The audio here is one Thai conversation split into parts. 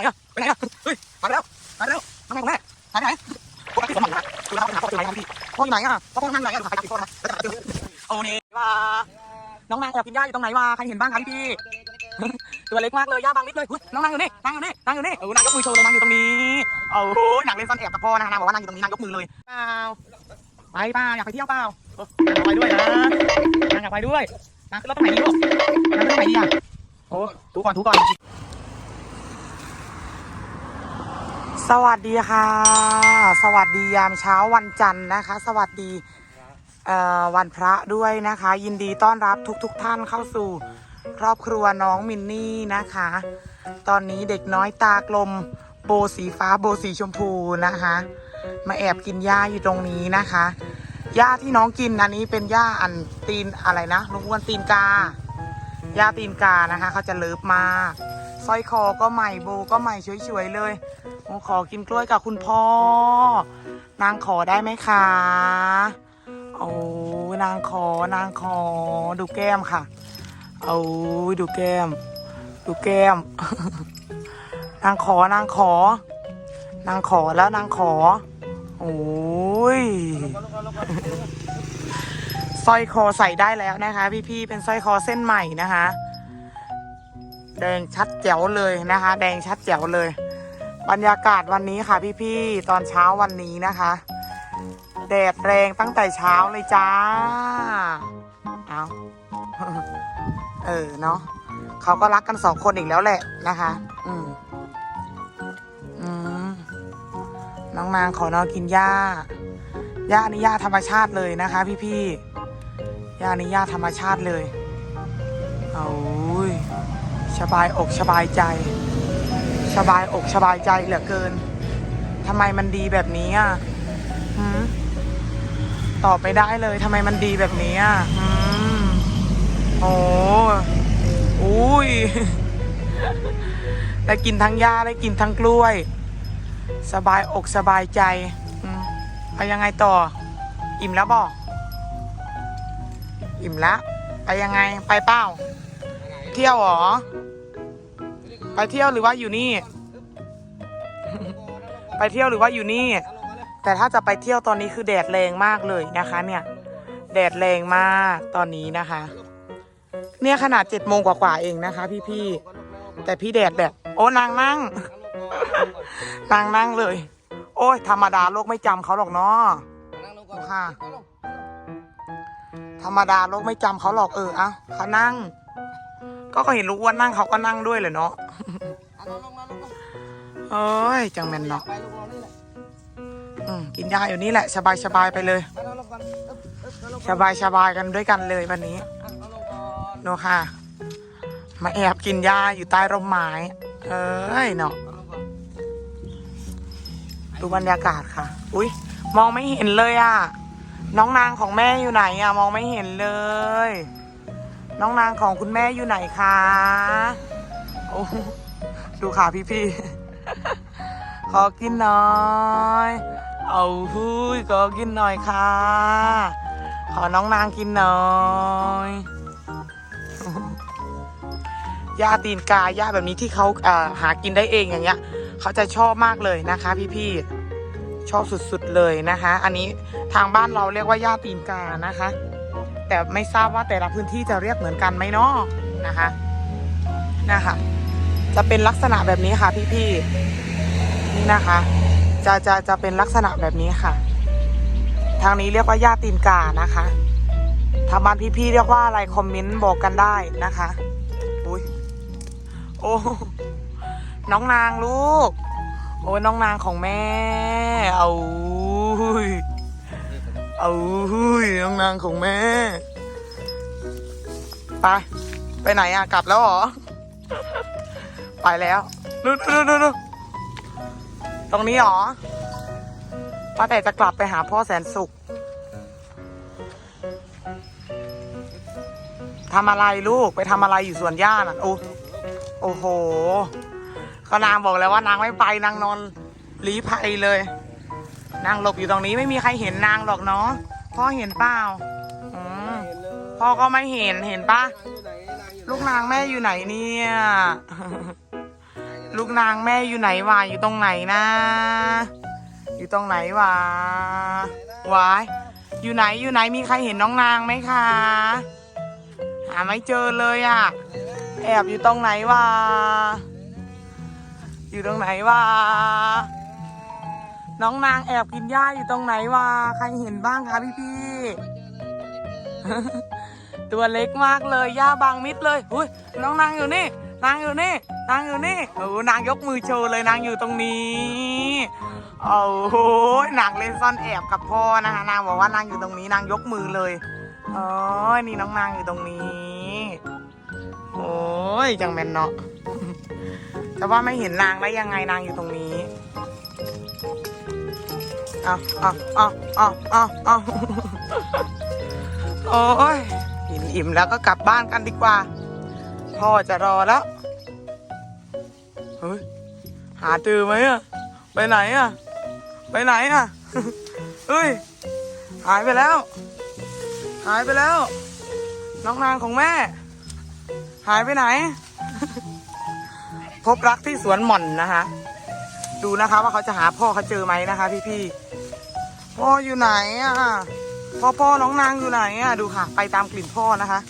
ไหนอะไปไหนอะเฮ้ยมาแล้วมาแล้วทำไงของแม่หายไปไหนปกติสมบัตินะคุณรับหาพ่อเจอไหมครับพี่พ่ออยู่ไหนอะพ่อนั่งไหนอะหายไปพ่อนะแล้วจะเจอโอ้นี่ว่าน้องนางแอบกินหญ้าอยู่ตรงไหนวะใครเห็นบ้างครับพี่ตัวเล็กมากเลยหญ้าบางนิดเลยน้องนางอยู่นี่นางอยู่นี่นางอยู่นี่เออนางยกมือโชว์เลยนางอยู่ตรงนี้โอ้โหนางเล่นซ่อนแอบกับพ่อนะนางบอกว่านางอยู่ตรงนี้นางยกมือเลยเปล่าไปเปล่าอยากไปเที่ยวเปล่าไปด้วยนะนางอยากไปด้วยนางขึ้นรถตรงไหนดีลูกนางขึ้นตรงไหนดีอะโอ้ถูก่อนถูก่อน สวัสดีค่ะ สวัสดียามเช้าวันจันทร์นะคะ สวัสดีวันพระด้วยนะคะ ยินดีต้อนรับทุกๆทท่านเข้าสู่ครอบครัวน้องมินนี่นะคะ ตอนนี้เด็กน้อยตากลมโบสีฟ้าโบสีชมพูนะคะ มาแอบกินหญ้าอยู่ตรงนี้นะคะหญ้าที่น้องกินอันนี้เป็นหญ้าอันตีนอะไรนะลุงอ้วนตีนกาหญ้าตีนกานะคะ เขาจะเลิฟมากสร้อยคอก็ใหม่โบก็ใหม่ช่วยๆเลย ขอกินกล้วยกับคุณพ่อ นางขอได้ไหมคะโอ้นางขอนางขอดูแก้มค่ะเอาดูแก้ม ดูแก้ม นางขอนางขอ นางขอแล้วนางขอโอ้ยสร้อยคอใส่ได้แล้วนะคะ พี่ๆเป็นสร้อยคอเส้นใหม่นะคะ แดงชัดแจ๋วเลยนะคะ แดงชัดแจ๋วเลย บรรยากาศวันนี้ค่ะพี่ๆตอนเช้าวันนี้นะคะ แดดแรงตั้งแต่เช้าเลยจ้าเอาเออเนาะเขาก็รักกันสองคนอีกแล้วแหละนะคะ อืมอืมน้องนางขอนอนกินหญ้าหญ้านี่หญ้าธรรมชาติเลยนะคะ พี่ๆหญ้านี่หญ้าธรรมชาติเลยเอาอุ้ยสบายอกสบายใจ สบายอกสบายใจเหลือเกินทำไมมันดีแบบนี้อะตอบไม่ได้เลยทำไมมันดีแบบนี้อะโอ้อุ้ยได้กินทั้งหญ้าได้กินทั้งกล้วย สบายอกสบายใจอืมเอายังไงต่อ อิ่มแล้วบอกอิ่มแล้วไปยังไงไปเป้า เที่ยวหรอ ไปเที่ยวหรือว่าอยู่นี่ ไปเที่ยวหรือว่าอยู่นี่ แต่ถ้าจะไปเที่ยวตอนนี้คือแดดแรงมากเลยนะคะ เนี่ย แดดแรงมากตอนนี้นะคะ เนี่ยขนาดเจ็ดโมงกว่าๆเองนะคะ พี่ๆแต่พี่แดดแบบ โอ้นางนั่งนางนั่งเลย โอ้ยธรรมดาโลกไม่จำเขาหรอกเนาะค่ะ ธรรมดาโลกไม่จำเขาหรอกเออเอะเขานั่ง ก็เขาเห็นลูกอ้วนนั่งเขาก็นั่งด้วยเลยเนาะเอ้ยจังแมนเนาะอืมกินยาอยู่นี่แหละ สบายสบายๆไปเลย สบายสบายๆกันด้วยกันเลยวันนี้โนค่ะ มาแอบกินยาอยู่ใต้ร่มไม้ เอ้ยเนาะดูบรรยากาศค่ะ อุ้ยมองไม่เห็นเลยอะน้องนางของแม่อยู่ไหนอะมองไม่เห็นเลย น้องนางของคุณแม่อยู่ไหนคะโอ้ดูค่ะพี่พี่ขอกินหน่อย เอาหุยขอกินหน่อยค่ะ ขอน้องนางกินหน่อยหญ้าตีนกาหญ้าแบบนี้ที่เขาเอ่อหากินได้เองอย่างเงี้ย เขาจะชอบมากเลยนะคะพี่พี่ๆชอบสุดๆเลยนะคะ อันนี้ทางบ้านเราเรียกว่าหญ้าตีนกานะคะ แต่ไม่ทราบว่าแต่ละพื้นที่จะเรียกเหมือนกันไหมเนาะนะคะนะคะจะเป็นลักษณะแบบนี้ค่ะพี่ๆนี่นะคะ จะจะจะเป็นลักษณะแบบนี้ค่ะ ทางนี้เรียกว่าหญ้าตีนกานะคะทางบ้านพี่ๆเรียกว่าอะไรคอมเมนต์บอกกันได้นะคะอุ้ยโอ้น้องนางลูก โอ้ยน้องนางของแม่เอาอุ้ย เอาหุ้ยน้องนางของแม่ ไป ไปไหนอะ กลับแล้วเหรอ ไปแล้ว ดูดูดูดูตรงนี้เหรอป้าแต่จะกลับไปหาพ่อแสนสุขทำอะไรลูกไปทำอะไรอยู่สวนหญ้าน่ะโอ้โอ้โหก็นางบอกแล้วว่านางไม่ไปนางนอนลีภัยเลย นางหลบอยู่ตรงนี้ไม่มีใครเห็นนางหรอกเนาะพ่อเห็นเปล่าอืมพ่อก็ไม่เห็นเห็นปะลูกนางแม่อยู่ไหนเนี่ยลูกนางแม่อยู่ไหนวะอยู่ตรงไหนนะ อยู่ตรงไหนวะวายอยู่ไหนอยู่ไหนมีใครเห็นน้องนางไหมคะหาไม่เจอเลยอะ่ะ แอบอยู่ตรงไหนวะอยู่ตรงไหนวะ น้องนางแอบกินหญ้าอยู่ตรงไหนวะใครเห็นบ้างคะพี่พี่ตัวเล็กมากเลยหญ้าบางมิดเลยอุ้ยน้องนางอยู่นี่ นางอยู่นี่ นางอยู่นี่โอ้นางยกมือโชว์เลยนางอยู่ตรงนี้โอ้โหนางเล่นซ่อนแอบกับพ่อนะคะนางบอกว่านางอยู่ตรงนี้นางยกมือเลยอ๋อนี่น้องนางอยู่ตรงนี้โอ้ยจังแมนเนาะแต่ว่าไม่เห็นนางได้ยังไงนางอยู่ตรงนี้ เอาเอาเอาเอาเอาเอาโอ้ยอิ่มอิ่มแล้วก็กลับบ้านกันดีกว่า พ่อจะรอแล้ว เฮ้ย หาเจอไหมอะไปไหนอะไปไหนอะเฮ้ย หายไปแล้ว หายไปแล้ว น้องนางของแม่ หายไปไหน พบรักที่สวนหม่อนนะคะ ดูนะคะว่าเขาจะหาพ่อเขาเจอไหมนะคะ พี่ๆพ่ออยู่ไหนอะพ่อพ่อน้องนางอยู่ไหนอะดูค่ะ ไปตามกลิ่นพ่อนะคะ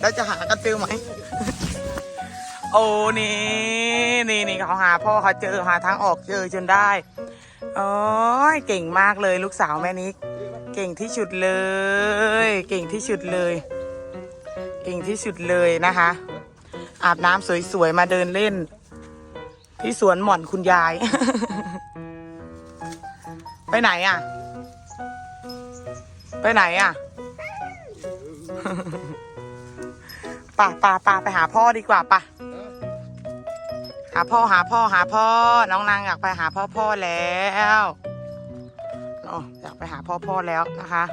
แล้วจะหากันเจอไหมโอ้นี่นี่นี่เขาหาพ่อเขาเจอหาทางออกเจอจนได้โอ้ยเก่งมากเลยลูกสาวแม่นิกเก่งที่สุดเลย เก่งที่สุดเลย เก่งที่สุดเลยนะคะ อาบน้ำสวยๆมาเดินเล่น ที่สวนหม่อนคุณยาย ไปไหนอะ ไปไหนอะ ป่ะป่ะป่ะไปหาพ่อดีกว่าป่ะ หาพ่อหาพ่อหาพ่อ น้องนางอยากไปหาพ่อพ่อแล้วอ๋ออยากไปหาพ่อพ่อแล้วนะคะ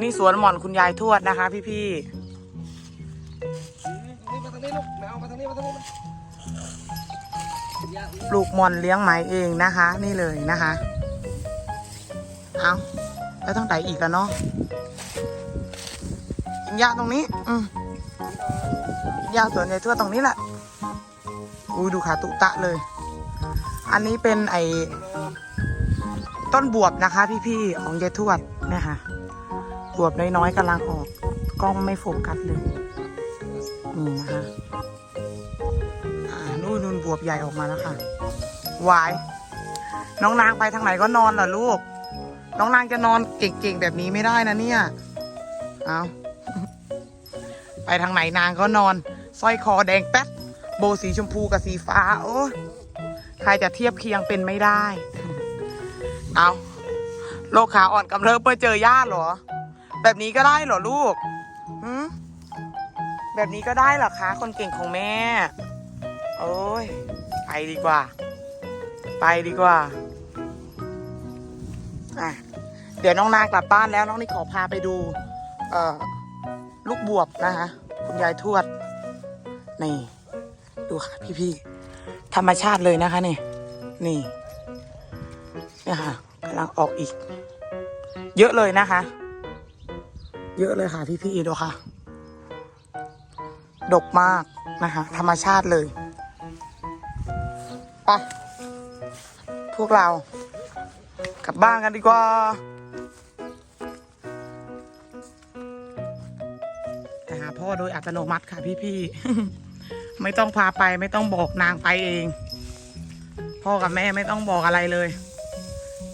นี่สวนหม่อนคุณยายทวดนะคะ พี่พี่ๆ ปลูกมอนเลี้ยงไหมเองนะคะ นี่เลยนะคะ เอาแล้วต้องไดอีกแล้วเนาะกินหญ้าตรงนี้ อืมหญ้าสวนยายทวดตรงนี้แหละอุ้ยดูขาตุตะเลย อันนี้เป็นไอ้ต้นบวบนะคะ พี่ๆของยายทวดเนี่ยค่ะบวบน้อยๆกำลังออก กล้องไม่โฟกัสเลย นี่นะคะ บวบใหญ่ออกมาแล้วค่ะวาย น้องนางไปทางไหนก็นอนเหรอลูก น้องนางจะนอนเก่งๆแบบนี้ไม่ได้นะเนี่ย เอาไปทางไหนนางก็นอนสร้อยคอแดงแป๊ดโบสีชมพูกับสีฟ้า โอ้ใครจะเทียบเคียงเป็นไม่ได้ เอาโรคขาอ่อนกำเริบเพื่อเจอญาติเหรอ แบบนี้ก็ได้เหรอลูกแบบนี้ก็ได้เหรอคะ คนเก่งของแม่ โอ้ย ไปดีกว่า ไปดีกว่าอะเดี๋ยวน้องนางกลับบ้านแล้วน้องนี่ขอพาไปดู เอ่อ ลูกบวบนะคะคุณยายทวด นี่ ดูค่ะพี่ๆ ธรรมชาติเลยนะคะนี่ นี่นี่ค่ะกำลังออกอีก เยอะเลยนะคะ เยอะเลยค่ะพี่ๆดูค่ะ ดกมากนะคะ ธรรมชาติเลย ไป พวกเรา กลับบ้านกันดีกว่าไปหาพ่อโดยอัตโนมัติค่ะพี่ๆ ไม่ต้องพาไปไม่ต้องบอกนางไปเอง พ่อกับแม่ไม่ต้องบอกอะไรเลย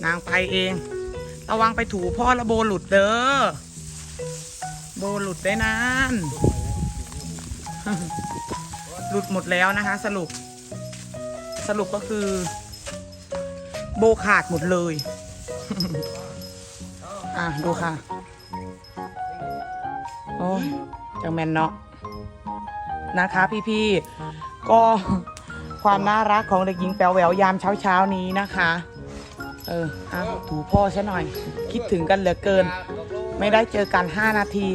นางไปเอง ระวังไปถูพ่อและโบหลุดเด้อ โบหลุดได้นานหลุดหมดแล้วนะคะ สรุป สรุปก็คือ โบขาดหมดเลย อะ ดูค่ะ โอ้ยจังแมนเนาะนะคะพี่ๆ ก็ความน่ารักของเด็กหญิงแป๋วแหววยามเช้าๆนี้นะคะ เอออะถูพ่อซะหน่อย คิดถึงกันเหลือเกิน ไม่ได้เจอกัน 5 นาที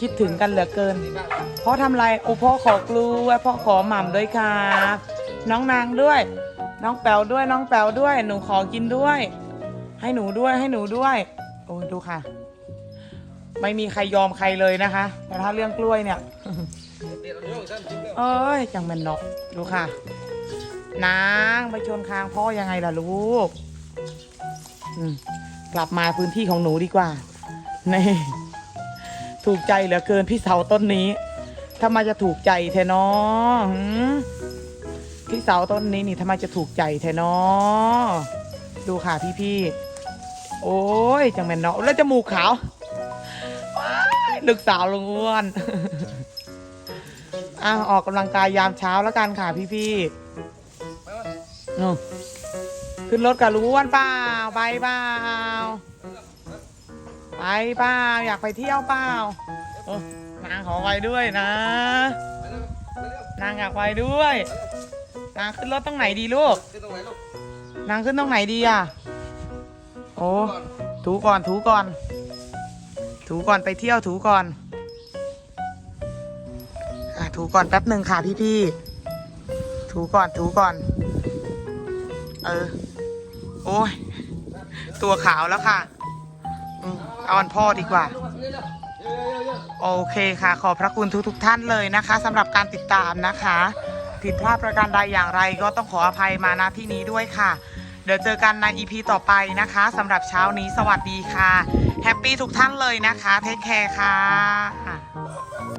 คิดถึงกันเหลือเกินพ่อทำไร โอ้พ่อขอกล้วพ่อขอหม่ำด้วยค่ะ น้องนางด้วย น้องแป๋วด้วย น้องแป๋วด้วย หนูขอกินด้วย ให้หนูด้วย ให้หนูด้วย โอ้ดูค่ะ ไม่มีใครยอมใครเลยนะคะ แต่ถ้าเรื่องกล้วยเนี่ย เอ้ยจังมันนาะดูค่ะ นางไปชนคางพ่อยังไงล่ะลูก กลับมาพื้นที่ของหนูดีกว่า นี่ถูกใจเหลือเกินพี่เสาต้นนี้ทำไมจะถูกใจแทนอหืม พี่เสาต้นนี้นี่ทำไมจะถูกใจแทนอดูค่ะพี่พี่ๆโอ้ย จังแม่นเนาะแล้วจมูกขาวว้ายลูกสาวลุงอ้วนอะออกกำลังกายยามเช้าแล้วกันค่ะพี่พี่ไปวะๆนู่นขึ้นรถกับลุงอ้วนเปล่าไปเปล่าไปเปล่าอยากไปเที่ยวเปล่าโอ้นางขอไปด้วยนะไปเร็วไปเร็วนางอยากไปด้วย นางขึ้นรถตรงไหนดีลูก ขึ้นตรงไหนลูกนางขึ้นตรงไหนดีอะ โอ้ก่อนถูก่อนถูก่อน ถูก่อนไปเที่ยวถูก่อนอะถูก่อนแป๊บหนึ่งค่ะพี่พี่ๆถูก่อนถูก่อน เออ โอ้ย ตัวขาวแล้วค่ะอืมเอาอันพ่อดีกว่าเร็วๆเร็วๆเร็วๆเร็วโอเคค่ะ ขอบพระคุณทุกทท่านเลยนะคะสำหรับการติดตามนะคะ ผิดพลาดประการใดอย่างไรก็ต้องขออภัยมาณที่นี้ด้วยค่ะ เดี๋ยวเจอกันใน EP ต่อไปนะคะสำหรับเช้านี้สวัสดีค่ะ แฮปปี้ทุกท่านเลยนะคะ เทคแคร์ค่ะ